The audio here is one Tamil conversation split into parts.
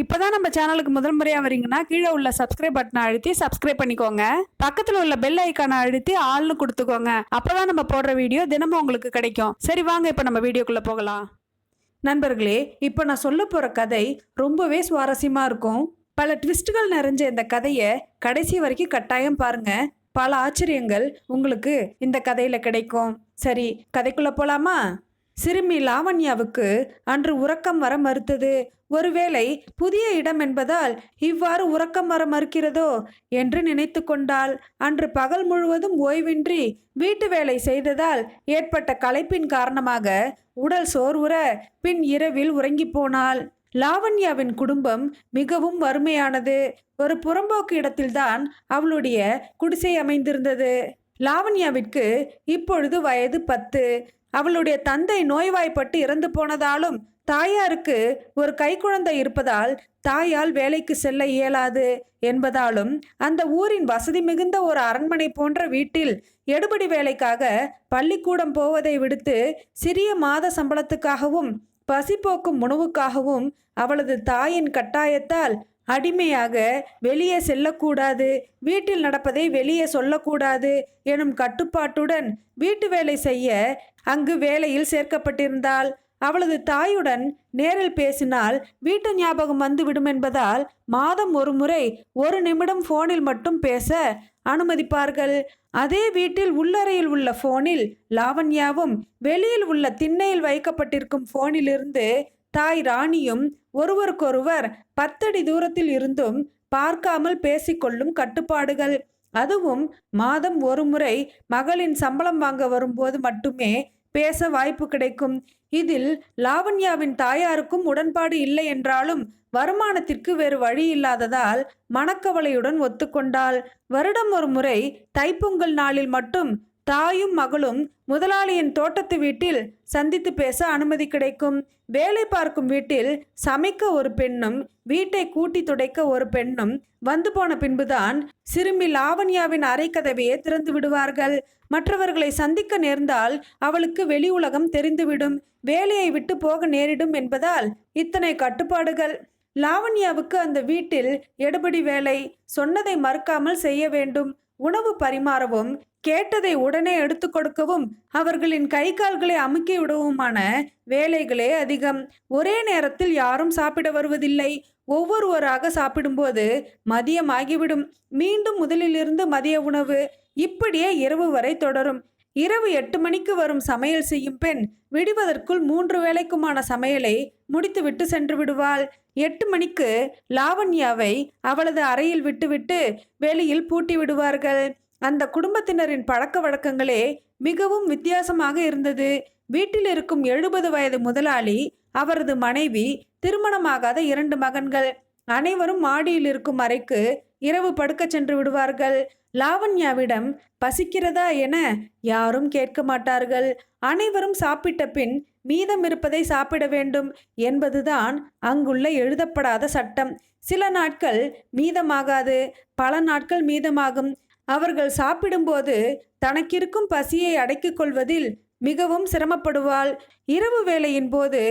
இப்போ தான் நம்ம சேனலுக்கு முதல் முறையாக வரீங்கன்னா கீழே உள்ள சப்ஸ்கிரைப் பட்டனை அழுத்தி சப்ஸ்கிரைப் பண்ணிக்கோங்க. பக்கத்தில் உள்ள பெல் ஐக்கானை அழுத்தி ஆள்னு கொடுத்துக்கோங்க. அப்பதான் நம்ம போடுற வீடியோ தினமும் உங்களுக்கு கிடைக்கும். சரி வாங்க இப்போ நம்ம வீடியோக்குள்ளே போகலாம். நண்பர்களே இப்போ நான் சொல்ல போகிற கதை ரொம்பவே சுவாரஸ்யமாக இருக்கும். பல ட்விஸ்ட்டுகள் நிறைஞ்ச இந்த கதையை கடைசி வரைக்கும் கட்டாயம் பாருங்க. பல ஆச்சரியங்கள் உங்களுக்கு இந்த கதையில் கிடைக்கும். சரி கதைக்குள்ளே போகலாமா சிறுமி லாவண்யாவுக்கு அன்று உறக்கம் வர மறுத்தது. ஒருவேளை புதிய இடம் என்பதால் இவ்வாறு உறக்கம் வர மறுக்கிறதோ என்று நினைத்து கொண்டால் அன்று பகல் முழுவதும் ஓய்வின்றி வீட்டு வேலை செய்ததால் ஏற்பட்ட களைப்பின் காரணமாக உடல் சோர்வுற பின் இரவில் உறங்கிப் போனாள். லாவண்யாவின் குடும்பம் மிகவும் வறுமையானது. ஒரு புறம்போக்கு இடத்தில்தான் அவளுடைய குடிசை அமைந்திருந்தது. லாவண்யாவிற்கு இப்பொழுது வயது பத்து. அவளுடைய தந்தை நோய்வாய்ப்பட்டு இறந்து போனதாலும் தாயாருக்கு ஒரு கைக்குழந்தை இருப்பதால் தாயால் வேலைக்கு செல்ல இயலாது என்பதாலும் அந்த ஊரின் வசதி மிகுந்த ஒரு அரண்மனை போன்ற வீட்டில் எடுபடி வேலைக்காக பள்ளிக்கூடம் போவதை விடுத்து சிறிய மாத சம்பளத்துக்காகவும் பசிப்போக்கும் உணவுக்காகவும் அவளது தாயின் கட்டாயத்தால் அடிமையாக வெளியே செல்லக்கூடாது வீட்டில் நடப்பதை வெளியே சொல்லக்கூடாது எனும் கட்டுப்பாட்டுடன் வீட்டு வேலை செய்ய அங்கு வேலையில் சேர்க்கப்பட்டிருந்தாள். அவளது தாயுடன் நேரில் பேசினால் வீட்டு ஞாபகம் வந்துவிடும் என்பதால் மாதம் ஒரு முறை ஒரு நிமிடம் ஃபோனில் மட்டும் பேச அனுமதிப்பார்கள். அதே வீட்டில் உள்ளறையில் உள்ள ஃபோனில் லாவண்யாவும் வெளியில் உள்ள திண்ணையில் வைக்கப்பட்டிருக்கும் ஃபோனிலிருந்து தாய் ராணியும் ஒருவருக்கொருவர் பத்தடி தூரத்தில் இருந்தும் பார்க்காமல் பேசிக்கொள்ளும் கட்டுப்பாடுகள். அதுவும் மாதம் ஒரு முறை மகளின் சம்பளம் வாங்க வரும்போது மட்டுமே பேச வாய்ப்பு கிடைக்கும். இதில் லாவண்யாவின் தாயாருக்கும் உடன்பாடு இல்லை என்றாலும் வருமானத்திற்கு வேறு வழி இல்லாததால் மனக்கவலையுடன் ஒத்துக்கொண்டாள். வருடம் ஒரு முறை தைப்பொங்கல் நாளில் மட்டும் தாயும் மகளும் முதலாளியின் தோட்டத்து வீட்டில் சந்தித்து பேச அனுமதி கிடைக்கும். வேலை பார்க்கும் வீட்டில் சமைக்க ஒரு பெண்ணும் வீட்டை கூட்டி துடைக்க ஒரு பெண்ணும் வந்து போன பின்புதான் சிறுமி லாவண்யாவின் அறைக்கதவையே திறந்து விடுவார்கள். மற்றவர்களை சந்திக்க நேர்ந்தால் அவளுக்கு வெளி உலகம் தெரிந்துவிடும். வேலையை விட்டு போக நேரிடும் என்பதால் இத்தனை கட்டுப்பாடுகள். லாவண்யாவுக்கு அந்த வீட்டில் எடுபடி வேலை. சொன்னதை மறுக்காமல் செய்ய வேண்டும். உணவு பரிமாறவும் கேட்டதை உடனே எடுத்து கொடுக்கவும் அவர்களின் கை கால்களை அமுக்கி விடவுமான வேலைகளே அதிகம். ஒரே நேரத்தில் யாரும் சாப்பிட வருவதில்லை. ஒவ்வொருவராக சாப்பிடும்போது மதியம் ஆகிவிடும். மீண்டும் முதலிலிருந்து மதிய உணவு. இப்படியே இரவு வரை தொடரும். இரவு எட்டு மணிக்கு வரும் சமையல் செய்யும் பெண் விடுவதற்குள் மூன்று வேளைக்குமான சமையலை முடித்துவிட்டு சென்று விடுவாள். எட்டு மணிக்கு லாவண்யாவை அவளது அறையில் விட்டுவிட்டு வெளியில் பூட்டி விடுவார்கள். அந்த குடும்பத்தினரின் பழக்க வழக்கங்களே மிகவும் வித்தியாசமாக இருந்தது. வீட்டில் இருக்கும் எழுபது வயது முதலாளி அவரது மனைவி திருமணமாகாத இரண்டு மகன்கள். அனைவரும் மாடியில் இருக்கும் அறைக்கு இரவு படுக்கச் சென்று விடுவார்கள். லாவண்யாவிடம் பசிக்கிறதா என யாரும் கேட்க மாட்டார்கள். அனைவரும் சாப்பிட்ட பின் மீதம் இருப்பதை சாப்பிட வேண்டும் என்பதுதான் அங்குள்ள எழுதப்படாத சட்டம். சில நாட்கள் மீதமாகாது பல நாட்கள் மீதமாகும். அவர்கள் சாப்பிடும்போது தனக்கிருக்கும் பசியை அடக்கிக் கொள்வதில் மிகவும் சிரமப்படுவாள். இரவு வேளையின் போது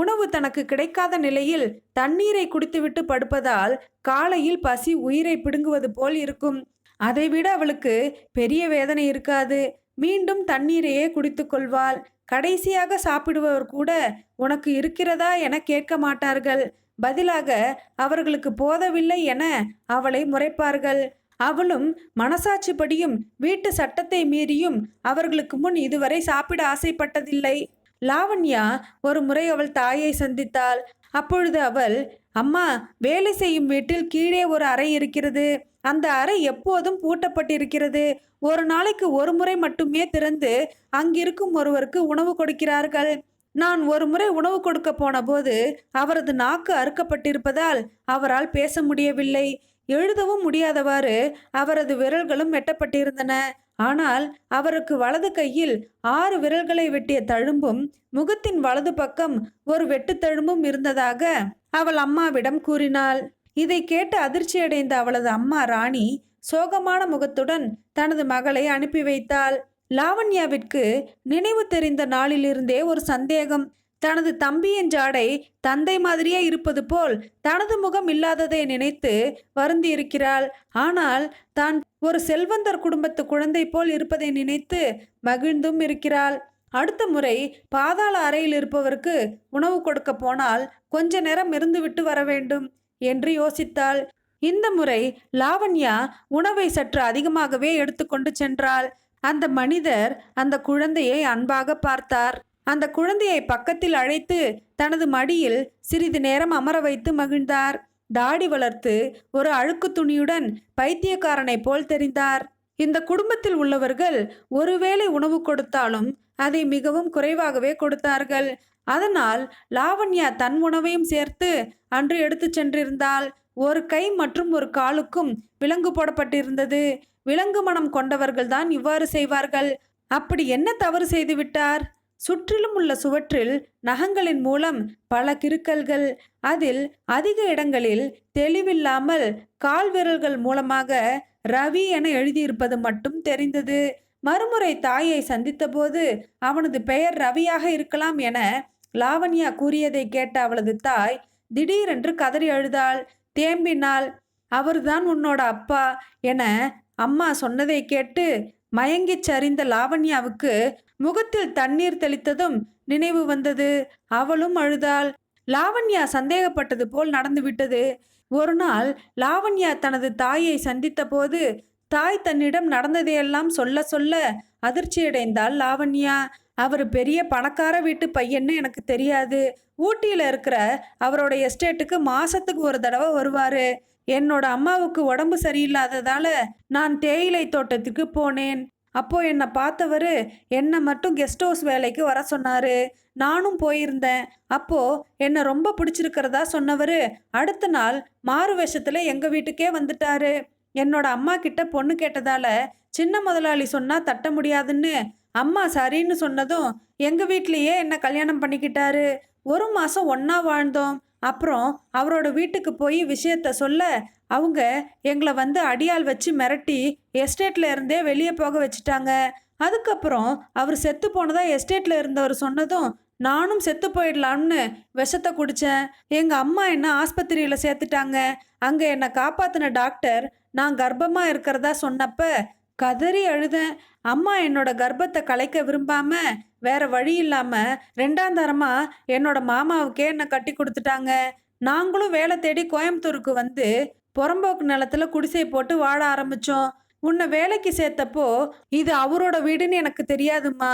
உணவு தனக்கு கிடைக்காத நிலையில் தண்ணீரை குடித்துவிட்டு படுப்பதால் காலையில் பசி உயிரை பிடுங்குவது போல் இருக்கும். அதைவிட அவளுக்கு பெரிய வேதனை இருக்காது. மீண்டும் தண்ணீரையே குடித்து கொள்வாள். கடைசியாக சாப்பிடுபவர் கூட உனக்கு இருக்கிறதா என கேட்க மாட்டார்கள். பதிலாக அவர்களுக்கு போதவில்லை என அவளை முறைப்பார்கள். அவளும் மனசாட்சிப்படியும் வீட்டு சட்டத்தை மீறியும் அவர்களுக்கு முன் இதுவரை சாப்பிட ஆசைப்பட்டதில்லை. லாவண்யா ஒரு முறை அவள் தாயை சந்தித்தாள். அப்பொழுது அவள் அம்மா வேலை செய்யும் வீட்டில் கீழே ஒரு அறை இருக்கிறது. அந்த அறை எப்போதும் பூட்டப்பட்டிருக்கிறது. ஒரு நாளைக்கு ஒரு முறை மட்டுமே திறந்து அங்கிருக்கும் ஒருவருக்கு உணவு கொடுக்கிறார்கள். நான் ஒரு முறை உணவு கொடுக்க போன போது அவரது நாக்கு அறுக்கப்பட்டிருப்பதால் அவரால் பேச முடியவில்லை. எழுதவும் முடியாதவாறு அவரது விரல்களும் வெட்டப்பட்டிருந்தன. ஆனால் அவருக்கு வலது கையில் ஆறு விரல்களை வெட்டிய தழும்பும் முகத்தின் வலது பக்கம் ஒரு வெட்டுத்தழும்பும் இருந்ததாக அவள் அம்மாவிடம் கூறினாள். இதை கேட்டு அதிர்ச்சியடைந்த அவளது அம்மா ராணி சோகமான முகத்துடன் தனது மகளை அனுப்பி வைத்தாள். லாவண்யாவிற்கு நினைவு தெரிந்த நாளிலிருந்தே ஒரு சந்தேகம். தனது தம்பியின் ஜாடை தந்தை மாதிரியே இருப்பது போல் தனது முகம் இல்லாததை நினைத்து வருந்தி இருக்கிறாள் ஆனால் தான் ஒரு செல்வந்தர் குடும்பத்து குழந்தை போல் இருப்பதை நினைத்து மகிழ்ந்தும் இருக்கிறாள். அடுத்த முறை பாதாள அறையில் இருப்பவருக்கு உணவு கொடுக்க போனால் கொஞ்ச நேரம் இருந்துவிட்டு வர வேண்டும் என்று யோசித்தாள். இந்த முறை லாவண்யா உணவை சற்று அதிகமாகவே எடுத்துக்கொண்டு சென்றாள். அந்த மனிதர் அந்த குழந்தையை அன்பாக பார்த்தார். அந்த குழந்தையை பக்கத்தில் அழைத்து தனது மடியில் சிறிது நேரம் அமர வைத்து மகிழ்ந்தார். தாடி வளர்த்து ஒரு அழுக்கு துணியுடன் பைத்தியக்காரனைப் போல் தெரிந்தார். இந்த குடும்பத்தில் உள்ளவர்கள் ஒருவேளை உணவு கொடுத்தாலும் அதை மிகவும் குறைவாகவே கொடுத்தார்கள். அதனால் லாவண்யா தன் உணவையும் சேர்த்து அன்று எடுத்துச் சென்றிருந்தால் ஒரு கை மற்றும் ஒரு காலுக்கும் விலங்கு போடப்பட்டிருந்தது. விலங்கு மனம் கொண்டவர்கள்தான் இவ்வாறு செய்வார்கள். அப்படி என்ன தவறு செய்து விட்டார்? சுற்றிலும் உள்ள சுவற்றில் நகங்களின் மூலம் பல கிருக்கல்கள் அதில் அதிக இடங்களில் தெளிவில்லாமல் கால் விரல்கள் மூலமாக ரவி என எழுதியிருப்பது மட்டும் தெரிந்தது. மறுமுறை தாயை சந்தித்தபோது அவனது பெயர் ரவியாக இருக்கலாம் என லாவண்யா கூறியதை கேட்ட அவளது தாய் திடீரென்று கதறி அழுதாள். தேம்பினாள் அவர்தான் உன்னோட அப்பா என அம்மா சொன்னதை கேட்டு மயங்கிச் சரிந்த லாவண்யாவுக்கு முகத்தில் தண்ணீர் தெளித்ததும் நினைவு வந்தது. அவளும் அழுதாள். லாவண்யா சந்தேகப்பட்டது போல் நடந்துவிட்டது ஒரு நாள் லாவண்யா தனது தாயை சந்தித்த போது தாய் தன்னிடம் நடந்ததையெல்லாம் சொல்ல சொல்ல அதிர்ச்சியடைந்தாள் லாவண்யா. அவர் பெரிய பணக்கார வீட்டு பையன்னு எனக்கு தெரியாது. ஊட்டியில் இருக்கிற அவரோட எஸ்டேட்டுக்கு மாசத்துக்கு ஒரு தடவை வருவாரு. என்னோட அம்மாவுக்கு உடம்பு சரியில்லாததால நான் தேயிலை தோட்டத்துக்கு போனேன். அப்போ என்னை பார்த்தவர் என்னை மட்டும் கெஸ்ட் ஹவுஸ் வேலைக்கு வர சொன்னாரு. நானும் போயிருந்தேன். அப்போ என்னை ரொம்ப பிடிச்சிருக்கிறதா சொன்னவர் அடுத்த நாள் மாறு வேஷத்துல எங்க வீட்டுக்கே வந்துட்டாரு. என்னோட அம்மா கிட்ட பொண்ணு கேட்டதால சின்ன முதலாளி சொன்னா தட்ட முடியாதுன்னு அம்மா சரின்னு சொன்னதும் எங்க வீட்லயே என்னை கல்யாணம் பண்ணிக்கிட்டாரு. ஒரு மாசம் ஒன்றா வாழ்ந்தோம். அப்புறம் அவரோட வீட்டுக்கு போய் விஷயத்த சொல்ல அவங்க எங்களை வந்து அடியால் வச்சு மிரட்டி எஸ்டேட்ல இருந்தே வெளியே போக வச்சுட்டாங்க. அதுக்கப்புறம் அவர் செத்து போனதா எஸ்டேட்ல இருந்தவர் சொன்னதும் நானும் செத்து போயிடலாம்னு விஷத்தை குடித்தேன் எங்கள் அம்மா என்ன ஆஸ்பத்திரியில் சேர்த்துட்டாங்க. அங்கே என்னை காப்பாற்றின டாக்டர் நான் கர்ப்பமாக இருக்கிறதா சொன்னப்ப கதறி அழுதேன் அம்மா என்னோட கர்ப்பத்தை கலைக்க விரும்பாம வேற வழி இல்லாம ரெண்டாம் தரமா என்னோட மாமாவுக்கே என்னை கட்டி கொடுத்துட்டாங்க. நாங்களும் வேலை தேடி கோயம்புத்தூருக்கு வந்து புறம்போக்கு நிலத்துல குடிசை போட்டு வாழ ஆரம்பிச்சோம். உன்னை வேலைக்கு சேர்த்தப்போ இது அவரோட வீடுன்னு எனக்கு தெரியாதும்மா.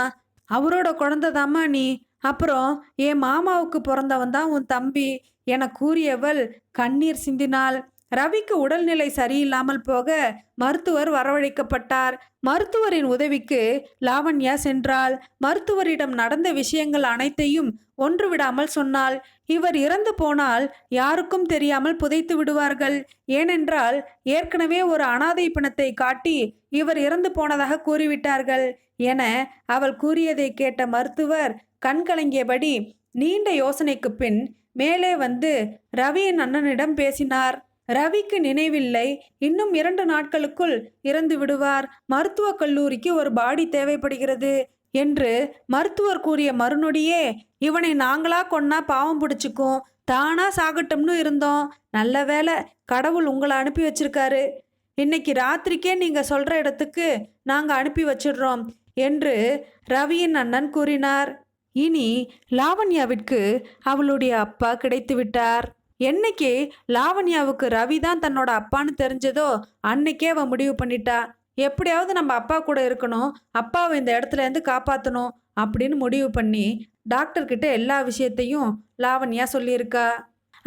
அவரோட குழந்தைதாம்மா நீ. அப்புறம் என் மாமாவுக்கு பிறந்தவன் தான் உன் தம்பி. என கூறியவள் கண்ணீர் சிந்தினாள். ரவிக்கு உடல்நிலை சரியில்லாமல் போக மருத்துவர் வரவழைக்கப்பட்டார். மருத்துவரின் உதவிக்கு லாவண்யா சென்றாள். மருத்துவரிடம் நடந்த விஷயங்கள் அனைத்தையும் ஒன்று விடாமல் சொன்னாள். இவர் இறந்து போனால் யாருக்கும் தெரியாமல் புதைத்து விடுவார்கள். ஏனென்றால் ஏற்கனவே ஒரு அனாதை பிணத்தை காட்டி இவர் இறந்து போனதாக கூறிவிட்டார்கள். என அவள் கூறியதை கேட்ட மருத்துவர் கண்கலங்கியபடி நீண்ட யோசனைக்கு பின் மேலே வந்து ரவியின் அண்ணனிடம் பேசினார். ரவிக்கு நினைவில்லை. இன்னும் இரண்டு நாட்களுக்குள் இறந்து விடுவார். மருத்துவக் கல்லூரிக்கு ஒரு பாடி தேவைப்படுகிறது என்று மருத்துவர் கூறிய மறுநொடியே இவனை நாங்களா கொன்னா பாவம் பிடிச்சிக்கும். தானா சாகட்டும்னு இருந்தோம். நல்ல வேளை கடவுள் உங்களை அனுப்பி வச்சிருக்காரு. இன்னைக்கு ராத்திரிக்கே நீங்க சொல்ற இடத்துக்கு நாங்க அனுப்பி வச்சிடுறோம் என்று ரவியின் அண்ணன் கூறினார். இனி லாவண்யாவிற்கு அவளுடைய அப்பா கிடைத்து விட்டார். என்னைக்கு லாவண்யாவுக்கு ரவி தான் தன்னோட அப்பான்னு தெரிஞ்சதோ அன்னைக்கே அவள் முடிவு பண்ணிட்டா. எப்படியாவது நம்ம அப்பா கூட இருக்கணும் அப்பாவை இந்த இடத்துலேருந்து காப்பாற்றணும் அப்படின்னு முடிவு பண்ணி டாக்டர்கிட்ட எல்லா விஷயத்தையும் லாவண்யா சொல்லியிருக்கா.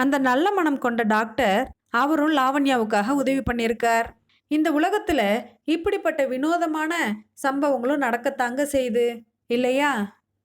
அந்த நல்ல மனம் கொண்ட டாக்டர் அவரும் லாவண்யாவுக்காக உதவி பண்ணியிருக்கார். இந்த உலகத்தில் இப்படிப்பட்ட வினோதமான சம்பவங்களும் நடக்கத்தாங்க செய்யுது இல்லையா?